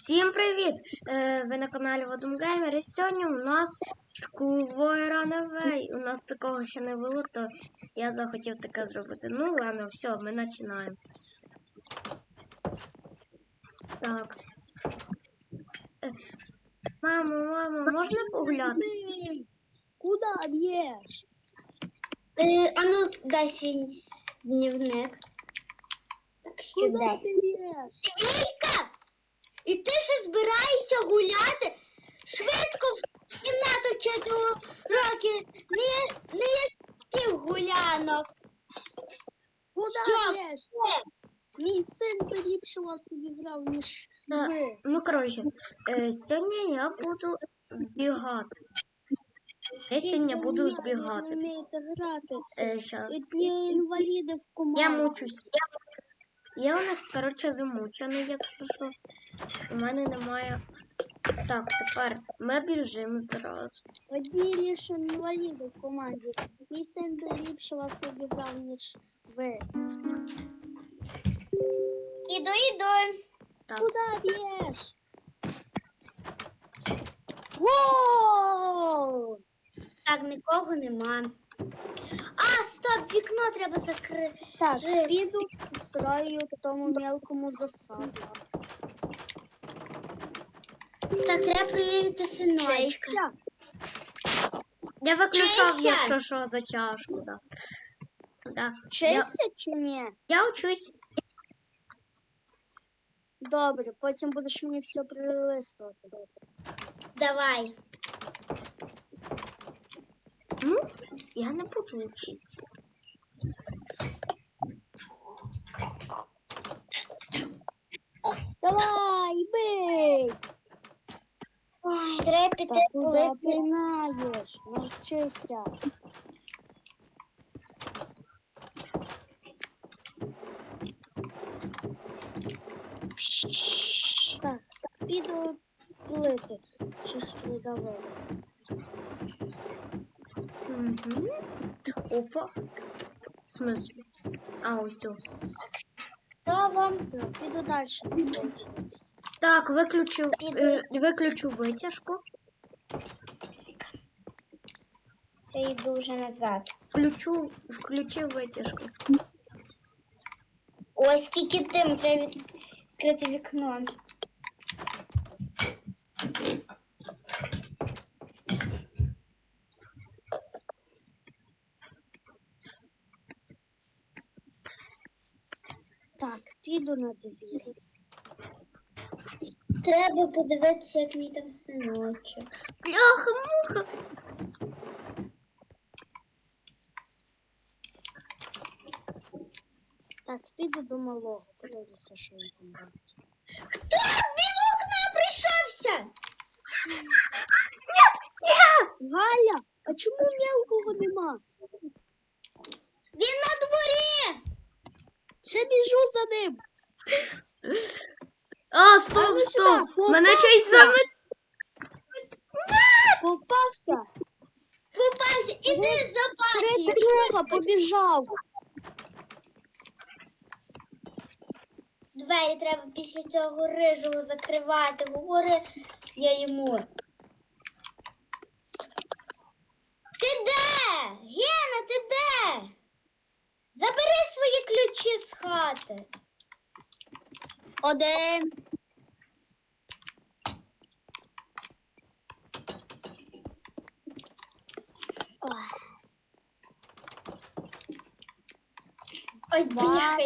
Всім привіт! Е, ви на каналі Геймер. І сьогодні у нас Schoolboy Runaway. У нас такого ще не було, то я захотів таке зробити. Ну ладно, все, ми починаємо. Так. Е, мамо, мамо, можна погуляти? Куда б'єш? Е, а ну, дай свій дневник. Так що Куда дай. ти б'єш? Вілька! І ти ще збираєшся гуляти? Швидко в кімнату чотироки. Не, не яких гулянок. Куда Що? б'єш? Мій син би ліпше вас обіграв, ніж ви. Ну, коротше, е, сьогодні я буду збігати. Я сьогодні буду Ви збігати. не вмієте грати. Е, щас. Ви інваліди в команді. Я мучусь. Я, я вона, коротше, замучений, якщо що. У мене немає. Так, тепер ми біжимо зразу. Одні лише інваліди в команді. Мій син би ліпше вас ніж ви. Іду, іду. Так, Куда б'єш? Гол! Так, нікого нема. А, стоп, вікно треба закрити. Так, піду устрою тому мелкому засаду. Так, треба перевірити синочка. Я виключав, якщо що, затяжку, да. Да. Я, чи ні? я учусь. Добре, потім будеш мені все прилистувати. Давай. Ну, я не буду вчитися. Давай, бий! Треба Та піти куди полити. пинаєш? Навчися. Так, піду плити. Щось придавило. Угу. Опа. В смысле? А, ось. Що вам? Все, піду далі. Так, виключу, е, виключу витяжку. Це йду вже назад. Включу, включив витяжку. Ось скільки тим треба від- відкрити вікно. Так, піду на двір. Треба подивитися, як мій там синочок. Бляха, Так, піду до малого, подивлюся, що він там робить. Хто мимо окна прийшовся? Галя, а чому мелкого нема? Він на дворі. Ще біжу за ним. А, А стоп, ну стоп. сюди, Мене попався. щось замет. Попався. Попався, іди Три за трьоха побіжав. Двері треба після цього рижого закривати. Говори я йому. Ти де? Гена, ти де? Забери свої ключі з хати. Один. Ой, Два.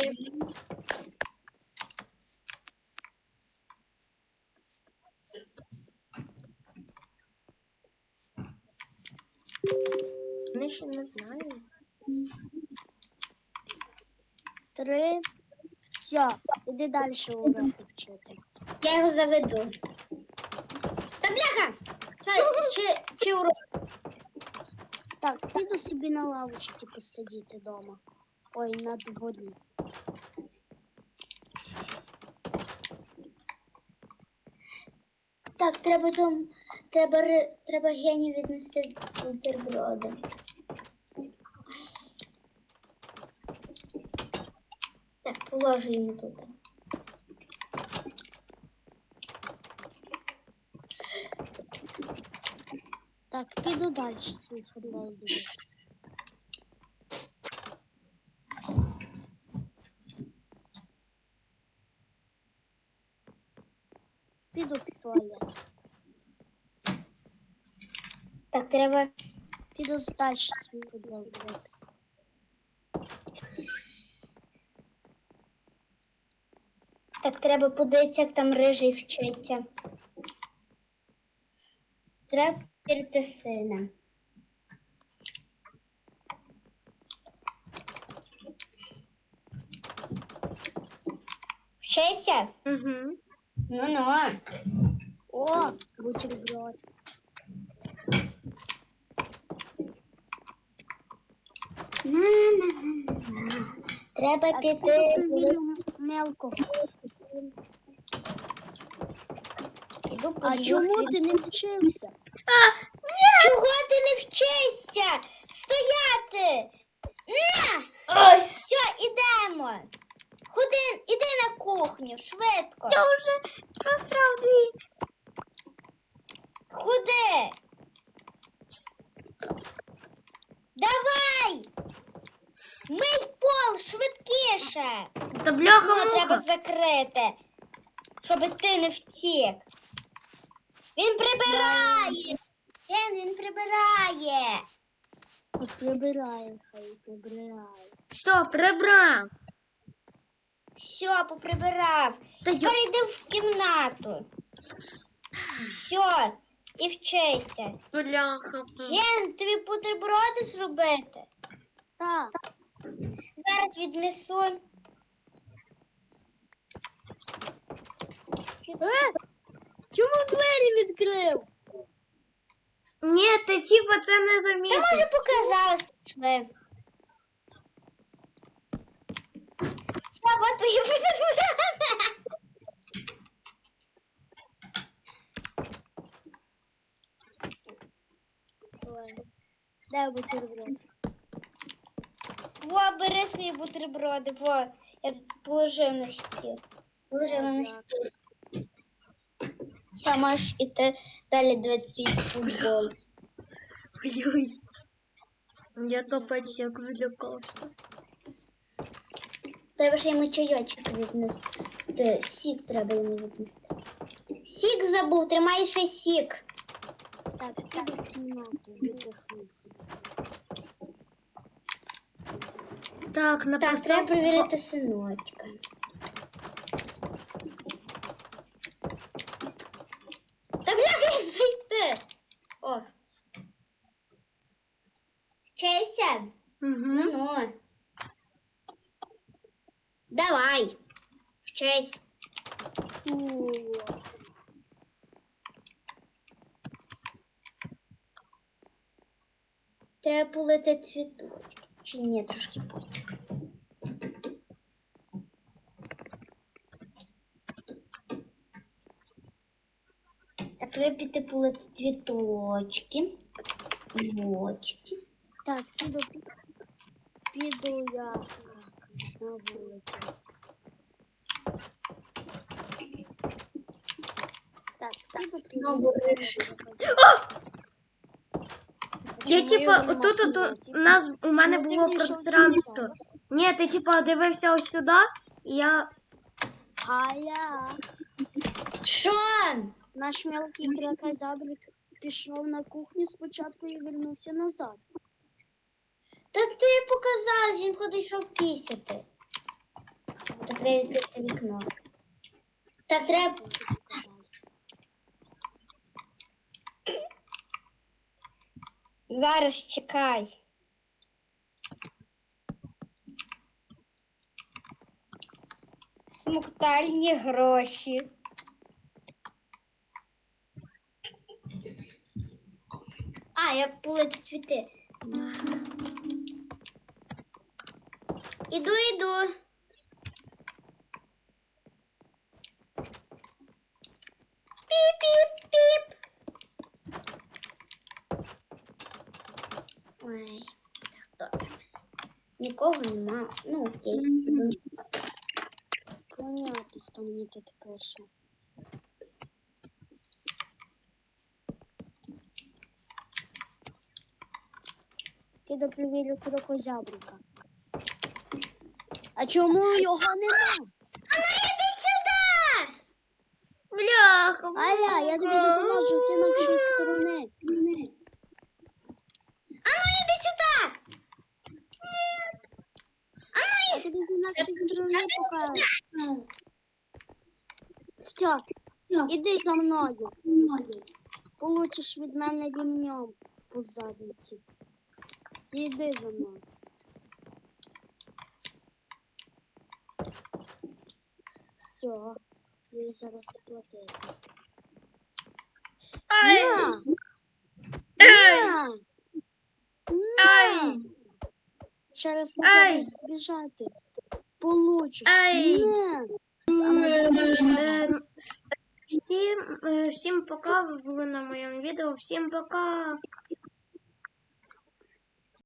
Ще не знають. Три. Все, іди далі уроки вчити. Я його заведу. Та бляха! Чи, чи, чи урок? Так, піду собі на лавочці посидіти вдома. Ой, на дворі. Так, треба дом, треба, ри- треба гені віднести бутерброди. Уложи її тут. Так, піду дальше свій футбол в туалет. Так, треба піду дальше свій футбол. Так, треба подивитися, як там рижий вчиться. Треба перевірити сина. Вчися? Угу. Ну-ну. О, бутерброд. На-на-на-на-на. Треба піти. мелкого. Іду А чому ти не вчився? Чого ти не вчишся? Стояти! На! Ой, Все, ідемо. Ходи, іди на кухню, швидко. я вже просрав дві. Ходи. Давай! Мий пол швидкіше. Та бляха треба муха. закрити, щоб ти не втік. Він прибирає. Він, він прибирає. От прибирай, хай прибирай. Що, прибрав? Все, поприбирав. Та я... Тепер йди в кімнату. Все, і вчися. Бляха. Ген, тобі бутерброди зробити. Так, Зараз віднесу. Е, двері відкрив? Ні, ти типа це не Та замітив. може показалось, пішли. Все, от твої бутерброди. Ой, Де бутерброд? Во, бери свої бутерброди, во. Я положив на стіл. Положила на стіл. Все, можеш іти далі дивитися свій футбол. Ой-ой. Я капець як злякався. Треба ж йому чайочок віднести. Сік треба йому віднести. Сік забув, тримай ще сік. Так, піду в кімнату, віддихну собі. Так, Так, написав. треба перевірити синочка. Треба полити цвіточки. Чи ні, трошки потім. Так, треба піти полити цвіточки. Бочки. Так, піду. Піду я так, на вулицю. Так, піду Знову піду. Я типа тут у нас у мене було пространство. Ні, ти типа дивився ось сюди, і я. Галя, Що? наш мелкий кракозабрик пішов на кухню спочатку і вернувся назад. Та ти показалось, він куди йшов пісяти. Так треба відкрити вікно. Так треба. Тобі показалось. Зараз чекай. Смоктальні гроші. А, я полити цвіти. Іду, іду. Піп-піп-піп. Ой, так добре. Нікого нема. Ну, окей. іду. Понятно, хто мені тут пише. Піду перевірю крокозябрика. А чому його нема? Бляха, Аля, я тобі допоможу з інакшої сторони. А ну іди сюди! Я тобі з інакшої сторони покажу. Все, іди за мною. Получиш від мене рівнем по задниці. Іди за мною. Все, я зараз платити. Ай, На! ай, На! ай, На! Через Ай! будеш збіжати. Получиш. Ай! Всім, всім пока, ви були на моєму відео. Всім пока.